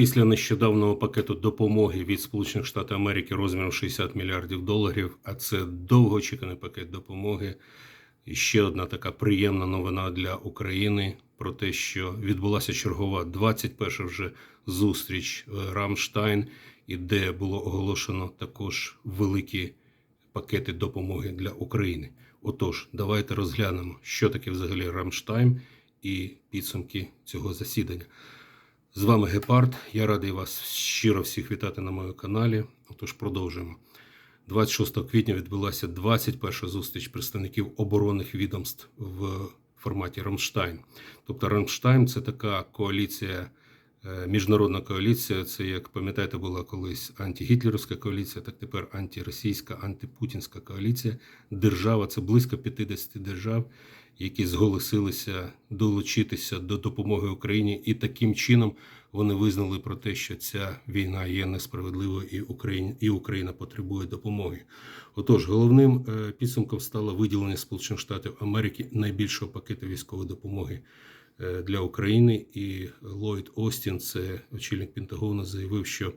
Після нещодавнього пакету допомоги від Сполучених Штатів Америки розміром 60 мільярдів доларів, а це довгоочікуваний пакет допомоги. І ще одна така приємна новина для України про те, що відбулася чергова 21 вже зустріч е, Рамштайн, і де було оголошено також великі пакети допомоги для України. Отож, давайте розглянемо, що таке взагалі Рамштайн і підсумки цього засідання. З вами Гепард. Я радий вас щиро всіх вітати на моєму каналі. Отож, продовжуємо. 26 квітня відбулася 21 зустріч представників оборонних відомств в форматі Рамштайн. Тобто Рамштайн це така коаліція, міжнародна коаліція. Це, як пам'ятаєте, була колись антигітлерівська коаліція, так тепер антиросійська, антипутінська коаліція. Держава це близько 50 держав, які зголосилися долучитися до допомоги Україні, і таким чином вони визнали про те, що ця війна є несправедливою і Україна, і Україна потребує допомоги. Отож, головним е, підсумком стало виділення Сполучених Штатів Америки найбільшого пакету військової допомоги е, для України. І Ллойд Остін, це очільник Пентагону, заявив, що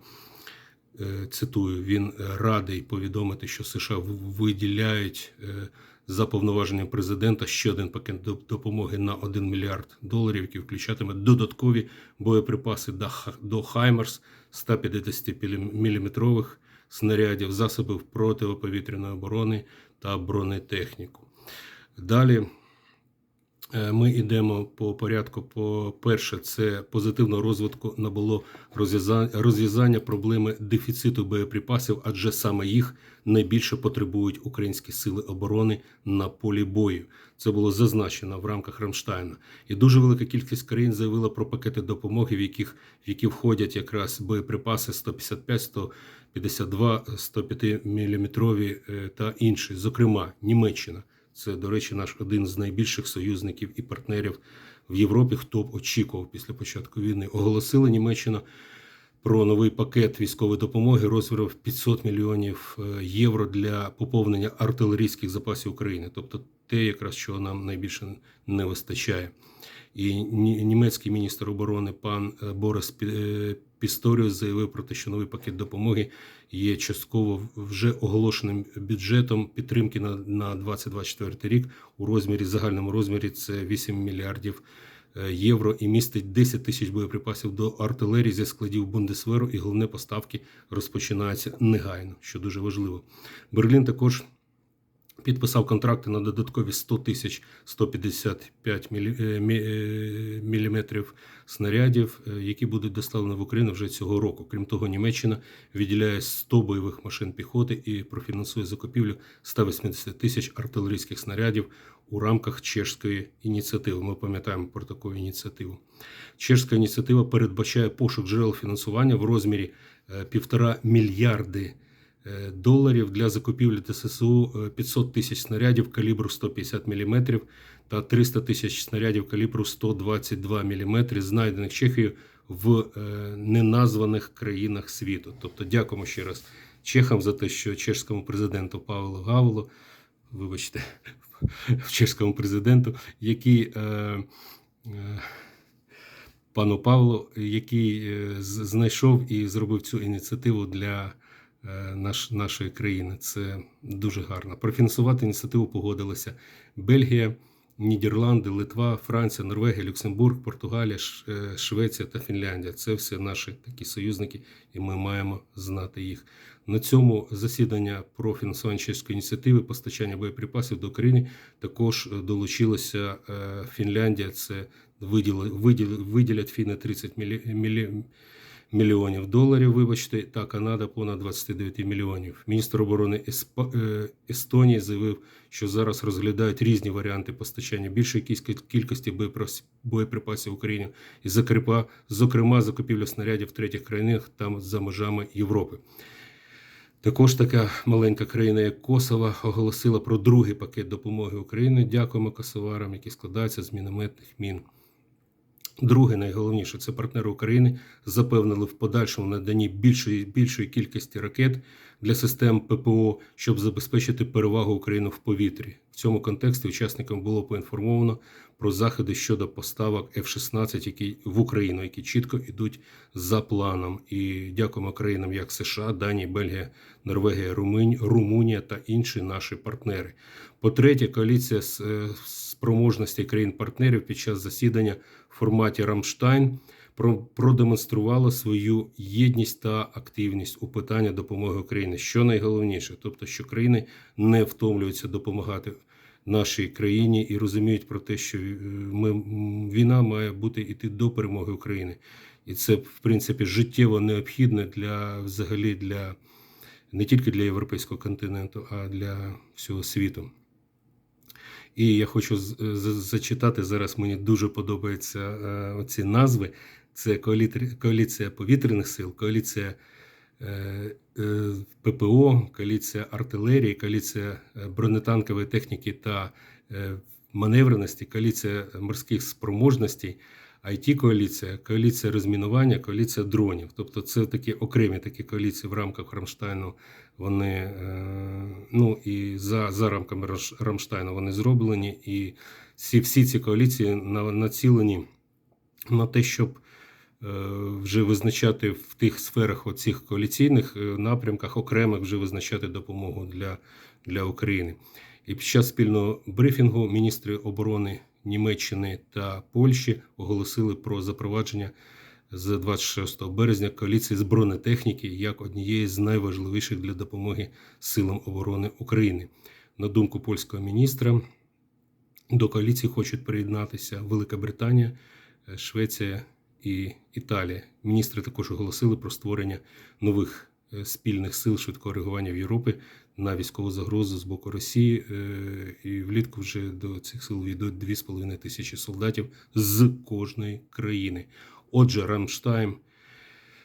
е, цитую, він радий повідомити, що США виділяють е, за повноваженням президента ще один пакет доп- допомоги на 1 мільярд доларів, який включатиме додаткові боєприпаси до Хаймерс 150-мм снарядів, засобів протиповітряної оборони та бронетехніку. Далі е, ми йдемо по порядку. По перше, це позитивного розвитку набуло розв'яза- розв'язання проблеми дефіциту боєприпасів, адже саме їх найбільше потребують українські сили оборони на полі бою. Це було зазначено в рамках Рамштайна. І дуже велика кількість країн заявила про пакети допомоги, в яких в які входять якраз боєприпаси 155, 152, 105 мм та інші. Зокрема, Німеччина. Це, до речі, наш один з найбільших союзників і партнерів в Європі, хто б очікував після початку війни. Оголосила Німеччина про новий пакет військової допомоги розміром в 500 мільйонів е, євро для поповнення артилерійських запасів України, тобто те, якраз чого нам найбільше не вистачає. І німецький міністр оборони пан е, Борис е, Пісторіус заявив про те, що новий пакет допомоги є частково вже оголошеним бюджетом підтримки на, на 2024 рік у розмірі загальному розмірі це 8 мільярдів е, євро і містить 10 тисяч боєприпасів до артилерії зі складів Бундесверу, і головне поставки розпочинаються негайно, що дуже важливо. Берлін також підписав контракти на додаткові 100 тисяч 155 мілі- е, е, снарядів, е, які будуть доставлені в Україну вже цього року. Крім того, Німеччина виділяє 100 бойових машин піхоти і профінансує закупівлю 180 тисяч артилерійських снарядів у рамках чешської ініціативи. Ми пам'ятаємо про таку ініціативу. Чешська ініціатива передбачає пошук джерел фінансування в розмірі півтора мільярди доларів для закупівлі ДССУ е, 500 тисяч снарядів калібру 150 мм та 300 тисяч снарядів калібру 122 мм, знайдених Чехією в е, неназваних країнах світу. Тобто, дякуємо ще раз чехам за те, що чешському президенту Павлу Гавелу, вибачте, чешському президенту, який. Е, е, Пану Павлу, який е, знайшов і зробив цю ініціативу для е, наш, нашої країни. Це дуже гарно. Профінансувати ініціативу погодилися Бельгія, Нідерланди, Литва, Франція, Норвегія, Люксембург, Португалія, е, Швеція та Фінляндія. Це все наші такі союзники, і ми маємо знати їх. На цьому засідання про фінансування чеської ініціативи постачання боєприпасів до України також е, долучилася е, Фінляндія. Це виділять фіни 30 мілі, мілі, мільйонів доларів, вибачте, та Канада понад 29 мільйонів. Міністр оборони е, Естонії заявив, що зараз розглядають різні варіанти постачання більшої кількості- боєприпасів Україні, і зокрема, зокрема закупівля снарядів в третіх країнах там за межами Європи. Також така маленька країна, як Косово, оголосила про другий пакет допомоги Україні. Дякуємо косоварам, які складаються з мінометних мін. Друге, найголовніше, це партнери України запевнили в подальшому наданні більшої, більшої кількості ракет для систем ППО, щоб забезпечити перевагу України в повітрі. В цьому контексті учасникам було поінформовано про заходи щодо поставок F-16 які, в Україну, які чітко йдуть за планом. І дякуємо країнам як США, Данія, Бельгія, Норвегія, Румунія, та інші наші партнери. По-третє, коаліція з е, спроможності країн-партнерів під час засідання в форматі Рамштайн продемонструвала свою єдність та активність у питанні допомоги Україні. Що найголовніше, тобто, що країни не втомлюються допомагати нашій країні і розуміють про те, що е, ми, війна має бути іти до перемоги України. І це, в принципі, життєво необхідне для взагалі для не тільки для європейського континенту, а для всього світу. І я хочу зачитати зараз. Мені дуже подобаються е, оці назви. Це коаліція повітряних сил, коаліція е, е, ППО, коаліція артилерії, коаліція е, бронетанкової техніки та маневреності, коаліція морських спроможностей, it коаліція коаліція розмінування, коаліція дронів. Тобто це такі окремі такі коаліції в рамках Рамштайну. Вони ну і за, за рамками Рамштайну вони зроблені, і всі, всі ці коаліції на- націлені на те, щоб вже визначати в тих сферах, оцих коаліційних е, напрямках, окремих вже визначати допомогу для, для України. І під час спільного брифінгу міністри оборони Німеччини та Польщі оголосили про запровадження з 26 березня коаліції з бронетехніки як однієї з найважливіших для допомоги силам оборони України. На думку польського міністра, до коаліції хочуть приєднатися Велика Британія, е, Швеція і Італія. Міністри також оголосили про створення нових е, спільних сил швидкого реагування в Європі на військову загрозу з боку Росії. е, І влітку вже до цих сил війдуть 2,5 тисячі солдатів з кожної країни. Отже, Рамштайн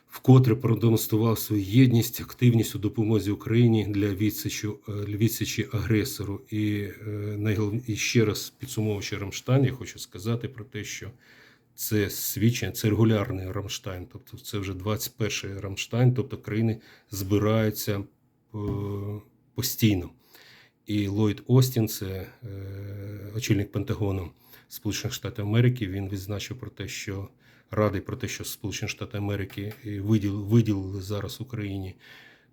вкотре продемонстрував свою єдність, активність у допомозі Україні для відсічі, для відсічі агресору. І, е, найголов... і ще раз підсумовуючи Рамштайн, я хочу сказати про те, що це свідчення, це регулярний Рамштайн, тобто це вже 21-й Рамштайн, тобто країни збираються е, постійно. І Ллойд Остін, це е, очільник Пентагону Сполучених Штатів Америки, він відзначив про те, що радий про те, що Сполучені Штати Америки е, виділили зараз Україні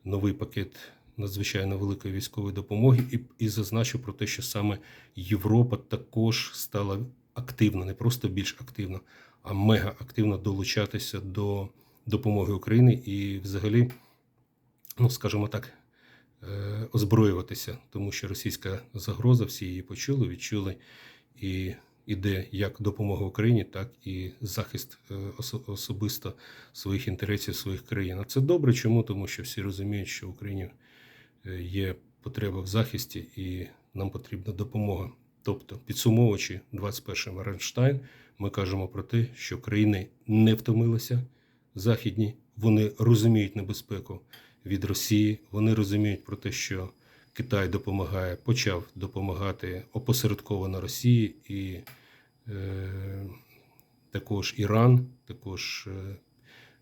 новий пакет надзвичайно великої військової допомоги, і, і зазначив про те, що саме Європа також стала активно, не просто більш активно, а мега активно долучатися до допомоги Україні і, взагалі, ну скажімо так, е, озброюватися, тому що російська загроза, всі її почули, відчули і іде як допомога Україні, так і захист е, особисто своїх інтересів своїх країн. А це добре. Чому? Тому що всі розуміють, що в Україні е, є потреба в захисті і нам потрібна допомога. Тобто, підсумовуючи 21 Рамштайн, ми кажемо про те, що країни не втомилися західні, вони розуміють небезпеку від Росії, вони розуміють про те, що Китай допомагає, почав допомагати опосередковано Росії і е, також Іран, також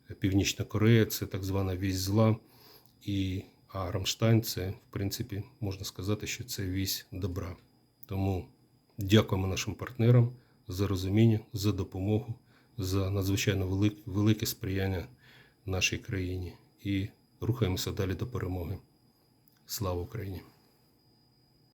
е, Північна Корея, це так звана вісь зла. І, а Рамштайн це, в принципі, можна сказати, що це вісь добра. Тому дякуємо нашим партнерам за розуміння, за допомогу, за надзвичайно велик- велике сприяння нашій країні і рухаємося далі до перемоги. Слава Україні!